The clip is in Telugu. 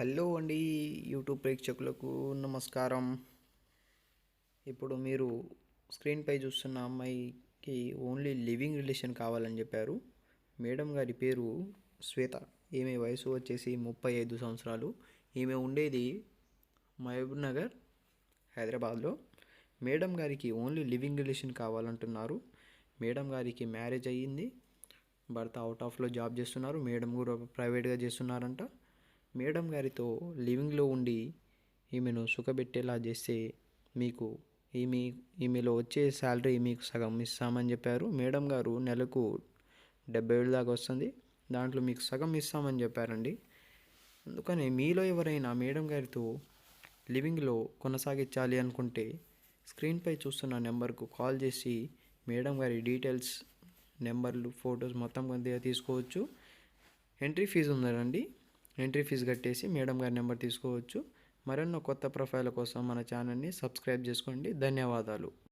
హలో అండి యూట్యూబ్ ప్రేక్షకులకు నమస్కారం. ఇప్పుడు మీరు స్క్రీన్పై చూస్తున్న అమ్మాయికి ఓన్లీ లివింగ్ రిలేషన్ కావాలని చెప్పారు. మేడం గారి పేరు శ్వేత. ఈమె వయసు వచ్చేసి ముప్పై ఐదు సంవత్సరాలు. ఈమె ఉండేది మహబూబ్ నగర్ హైదరాబాద్లో. Madam garu only living relation కావాలంటున్నారు. మేడం గారికి మ్యారేజ్ అయ్యింది. భర్త అవుట్ ఆఫ్లో జాబ్ చేస్తున్నారు. మేడం కూడా ప్రైవేట్గా చేస్తున్నారంట. మేడం గారితో లివింగ్లో ఉండి ఈమెను సుఖపెట్టేలా చేస్తే మీకు ఈమె ఈమెలో వచ్చే శాలరీ మీకు సగం ఇస్తామని చెప్పారు. మేడం గారు నెలకు డెబ్బై వేలు దాకా వస్తుంది. దాంట్లో మీకు సగం ఇస్తామని చెప్పారండి. అందుకని మీలో ఎవరైనా మేడం గారితో లివింగ్లో కొనసాగించాలి అనుకుంటే స్క్రీన్పై చూస్తున్న నెంబర్కు కాల్ చేసి మేడం గారి డీటెయిల్స్ నెంబర్లు ఫొటోస్ మొత్తం కొద్దిగా తీసుకోవచ్చు. ఎంట్రీ ఫీజు ఉందండి. ఎంట్రీ ఫీజు కట్టేసి మేడం గారి నెంబర్ తీసుకోవచ్చు. మరెన్నో కొత్త ప్రొఫైల్ కోసం మన ఛానల్ని సబ్స్క్రైబ్ చేసుకోండి. ధన్యవాదాలు.